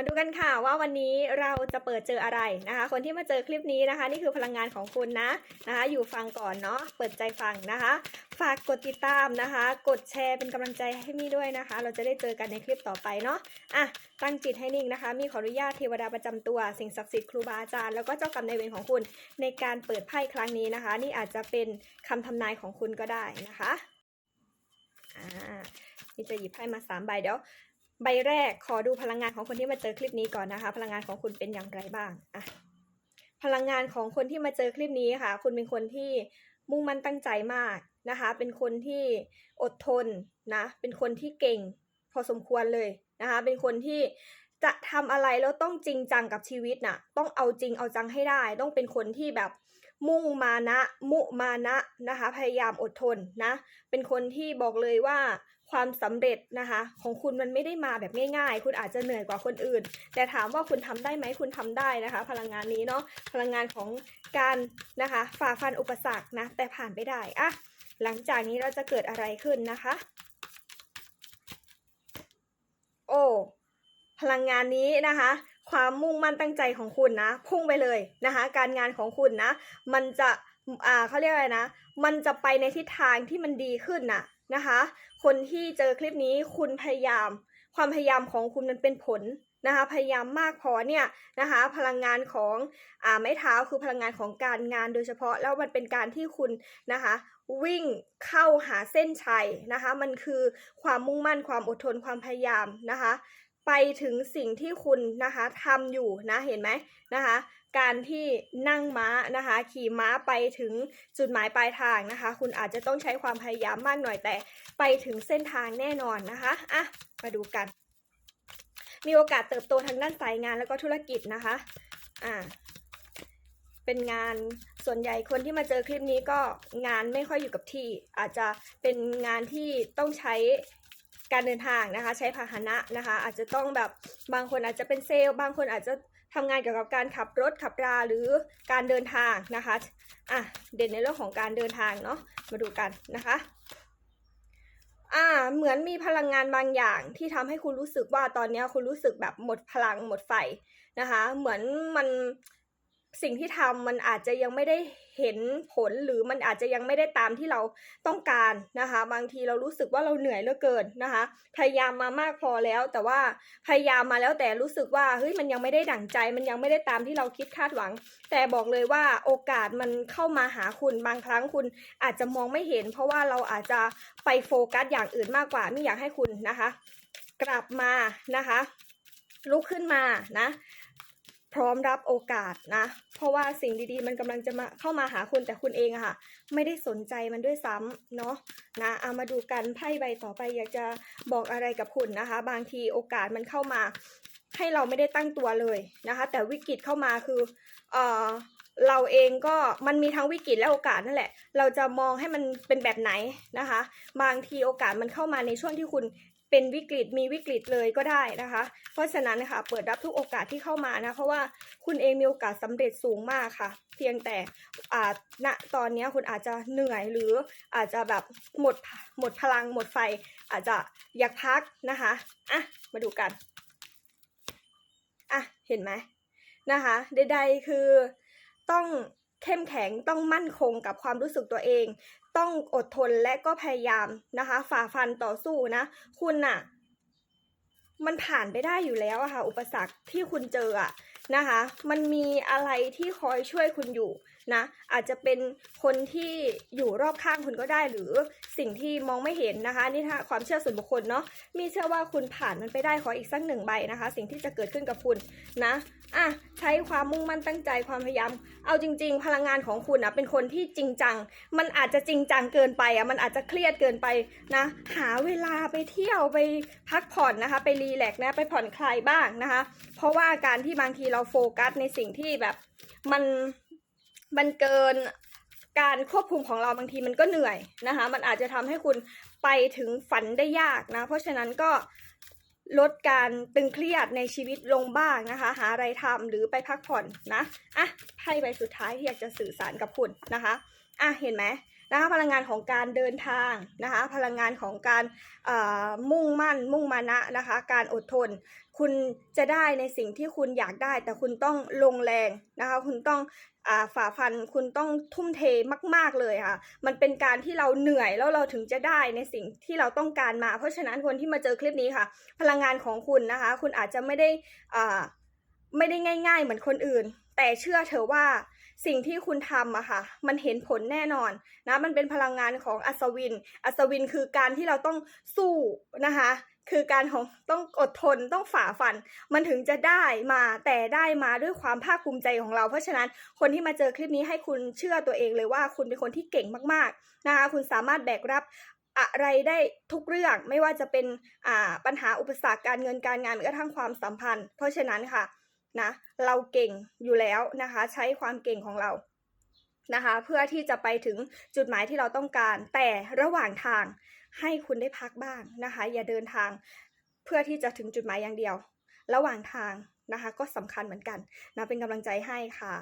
มาดูกันค่ะว่าวันนี้เราจะเปิดเจออะไรนะคะ คนที่มาเจอคลิปนี้นะคะ นี่คือพลังงานของคุณนะนะคะ อยู่ฟังก่อนเนาะเปิดใจฟังนะคะ ฝากกดติดตามนะคะ กดแชร์เป็นกำลังใจให้มี่ด้วยนะคะ เราจะได้เจอกันในคลิปต่อไปเนาะอะตั้งจิตให้นิ่งนะคะ มีขออนุญาตเทวดาประจำตัวสิ่งศักดิ์สิทธิ์ครูบาอาจารย์แล้วก็เจ้ากรรมนายเวรของคุณในการเปิดไพ่ครั้งนี้นะคะ นี่อาจจะเป็นคำทำนายของคุณก็ได้นะคะอ่านี่จะหยิบไพ่มาสามใบเดี๋ยว ใบแรกขอดูพลังงานของคนที่มาเจอคลิปนี้ก่อนนะคะ พลังงานของคุณเป็นอย่างไรบ้างอะพลังงานของคนที่มาเจอคลิปนี้ค่ะ คุณเป็นคนที่มุ่งมั่นตั้งใจมากนะคะ เป็นคนที่อดทนนะ เป็นคนที่เก่งพอสมควรเลยนะคะ เป็นคนที่จะทำอะไรแล้วต้องจริงจังกับชีวิตน่ะ ต้องเอาจริงเอาจังให้ได้ ต้องเป็นคนที่แบบมุ่งมานะ มุมานะนะคะ พยายามอดทนนะ เป็นคนที่บอกเลยว่า ความสำเร็จนะคะ ของคุณมันไม่ได้มาแบบง่าย ๆ คุณอาจจะเหนื่อยกว่าคนอื่น แต่ถามว่าคุณทำได้ไหมคุณทำได้นะคะ พลังงานนี้เนาะพลังงานของการนะคะฝ่าฟันอุปสรรคนะแต่ผ่านไปได้อะหลังจากนี้เราจะเกิดอะไรขึ้นนะคะ โอ้พลังงานนี้นะคะ ความมุ่งมั่นตั้งใจของคุณนะ พุ่งไปเลยนะคะ การงานของคุณนะ มันจะอ่าเขาเรียกอะไรนะ มันจะไปในทิศทางที่มันดีขึ้นน่ะ นะคะ คนที่เจอคลิปนี้คุณพยายาม ความพยายามของคุณมันเป็นผลนะคะ พยายามมากพอเนี่ยนะคะ พลังงานของอ่าไม้เท้าคือพลังงานของการงานโดยเฉพาะแล้วมันเป็นการที่คุณนะคะวิ่งเข้าหาเส้นชัยนะคะ มันคือความมุ่งมั่นความอดทนความพยายามนะคะ ไปถึงสิ่งที่คุณนะคะทำอยู่นะเห็นไหมนะคะ การที่นั่งม้านะคะ ขี่ม้าไปถึงจุดหมายปลายทางนะคะ คุณอาจจะต้องใช้ความพยายามมากหน่อยแต่ไปถึงเส้นทางแน่นอนนะคะอะมาดูกัน มีโอกาสเติบโตทางด้านสายงานแล้วก็ธุรกิจนะคะอ่าเป็นงานส่วนใหญ่คนที่มาเจอคลิปนี้ก็งานไม่ค่อยอยู่กับที่ อาจจะเป็นงานที่ต้องใช้ การเดินทางนะคะ ใช้พาหนะนะคะ อาจจะต้องแบบบางคนอาจจะเป็นเซลล์ บางคนอาจจะทำงานเกี่ยวกับการขับรถขับราหรือการเดินทางนะคะอะเด่นในเรื่องของการเดินทางเนาะมาดูกันนะคะอ่าเหมือนมีพลังงานบางอย่างที่ทำให้คุณรู้สึกว่าตอนเนี้ยคุณรู้สึกแบบหมดพลังหมดไฟนะคะ เหมือนมัน สิ่งที่ทำมันอาจจะยังไม่ได้เห็นผลหรือมันอาจจะยังไม่ได้ตามที่เราต้องการนะคะ บางทีเรารู้สึกว่าเราเหนื่อยเหลือเกินนะคะ พยายามมามากพอแล้ว แต่ว่าพยายามมาแล้วแต่รู้สึกว่าเฮ้ยมันยังไม่ได้ดั่งใจ มันยังไม่ได้ตามที่เราคิดคาดหวัง แต่บอกเลยว่าโอกาสมันเข้ามาหาคุณบางครั้งคุณอาจจะมองไม่เห็น เพราะว่าเราอาจจะไปโฟกัสอย่างอื่นมากกว่าไม่อยากให้คุณนะคะ กลับมานะคะลุกขึ้นมานะ ร้อมรับโอกาสนะ เพราะว่าสิ่งดีๆ มันกำลังจะมาเข้ามาหาคุณแต่คุณเองอะค่ะ ไม่ได้สนใจมันด้วยซ้ำเนาะนะเอามาดูกันไพ่ใบต่อไปอยากจะบอกอะไรกับคุณนะคะ บางทีโอกาสมันเข้ามา ให้เราไม่ได้ตั้งตัวเลยนะคะ แต่วิกฤตเข้ามาคือเออเราเองก็มันมีทั้งวิกฤตและโอกาสนั่นแหละ เราจะมองให้มันเป็นแบบไหนนะคะ บางทีโอกาสมันเข้ามาในช่วงที่คุณ เป็นวิกฤตมีวิกฤตเลยก็ได้นะคะ เพราะฉะนั้นนะคะเปิดรับทุกโอกาสที่เข้ามานะ เพราะว่าคุณเองมีโอกาสสำเร็จสูงมากค่ะ เพียงแต่อ่าณตอนนี้คุณอาจจะเหนื่อยหรืออาจจะแบบหมดหมดพลังหมดไฟ อาจจะอยากพักนะคะอะมาดูกันอะเห็นไหมนะคะใดๆคือต้องเข้มแข็งต้องมั่นคงกับความรู้สึกตัวเอง ต้องอดทนและก็พยายามนะคะ ฝ่าฟันต่อสู้นะ คุณน่ะ มันผ่านไปได้อยู่แล้วอะค่ะ อุปสรรคที่คุณเจออะ นะคะ มันมีอะไรที่คอยช่วยคุณอยู่นะ อาจจะเป็นคนที่อยู่รอบข้างคุณก็ได้ หรือสิ่งที่มองไม่เห็นนะคะ นี่ถ้าความเชื่อส่วนบุคคลเนาะ มีเชื่อว่าคุณผ่านมันไปได้ขออีกสักหนึ่งใบนะคะ สิ่งที่จะเกิดขึ้นกับคุณนะอะใช้ความมุ่งมั่นตั้งใจความพยายาม เอาจริง ๆ พลังงานของคุณอะเป็นคนที่จริงจัง มันอาจจะจริงจังเกินไปอะ มันอาจจะเครียดเกินไปนะ หาเวลาไปเที่ยวไปพักผ่อนนะคะ ไปรีแลกซ์นะ ไปผ่อนคลายบ้างนะคะ เพราะว่าการที่บางทีเราโฟกัสในสิ่งที่แบบมันมันเกินการควบคุมของเราบางทีมันก็เหนื่อยนะคะ มันอาจจะทำให้คุณไปถึงฝันได้ยากนะ เพราะฉะนั้นก็ลดการตึงเครียดในชีวิตลงบ้างนะคะ หาอะไรทำหรือไปพักผ่อนนะ อะไพ่ใบสุดท้ายที่อยากจะสื่อสารกับคุณนะคะ อะเห็นไหม นะคะพลังงานของการเดินทางนะคะพลังงานของการมุ่งมั่น มุ่งมานะนะคะการอดทน คุณจะได้ในสิ่งที่คุณอยากได้ แต่คุณต้องลงแรงนะคะคุณต้องฝ่าฟันคุณต้องทุ่มเทมาก ๆเลยค่ะ มันเป็นการที่เราเหนื่อยแล้วเราถึงจะได้ในสิ่งที่เราต้องการมา เพราะฉะนั้นคนที่มาเจอคลิปนี้ค่ะ พลังงานของคุณนะคะ คุณอาจจะไม่ได้ไม่ได้ง่าย ๆ เหมือนคนอื่น แต่เชื่อเถอะว่าสิ่งที่คุณทำอะค่ะ มันเห็นผลแน่นอนนะ มันเป็นพลังงานของอัศวิน อัศวินคือการที่เราต้องสู้นะคะ คือการของต้องอดทนต้องฝ่าฟัน มันถึงจะได้มาแต่ได้มาด้วยความภาคภูมิใจของเรา เพราะฉะนั้นคนที่มาเจอคลิปนี้ให้คุณเชื่อตัวเองเลยว่าคุณเป็นคนที่เก่งมากๆนะคะ คุณสามารถแบกรับอะไรได้ทุกเรื่องไม่ว่าจะเป็นปัญหาอุปสรรคการเงินการงานหรือกระทั่งความสัมพันธ์ เพราะฉะนั้นค่ะ นะเราเก่งอยู่แล้วนะคะ ใช้ความเก่งของเรานะคะ เพื่อที่จะไปถึงจุดหมายที่เราต้องการ แต่ระหว่างทางให้คุณได้พักบ้างนะคะ อย่าเดินทางเพื่อที่จะถึงจุดหมายอย่างเดียว ระหว่างทางนะคะ ก็สำคัญเหมือนกันนะเป็นกำลังใจให้ค่ะ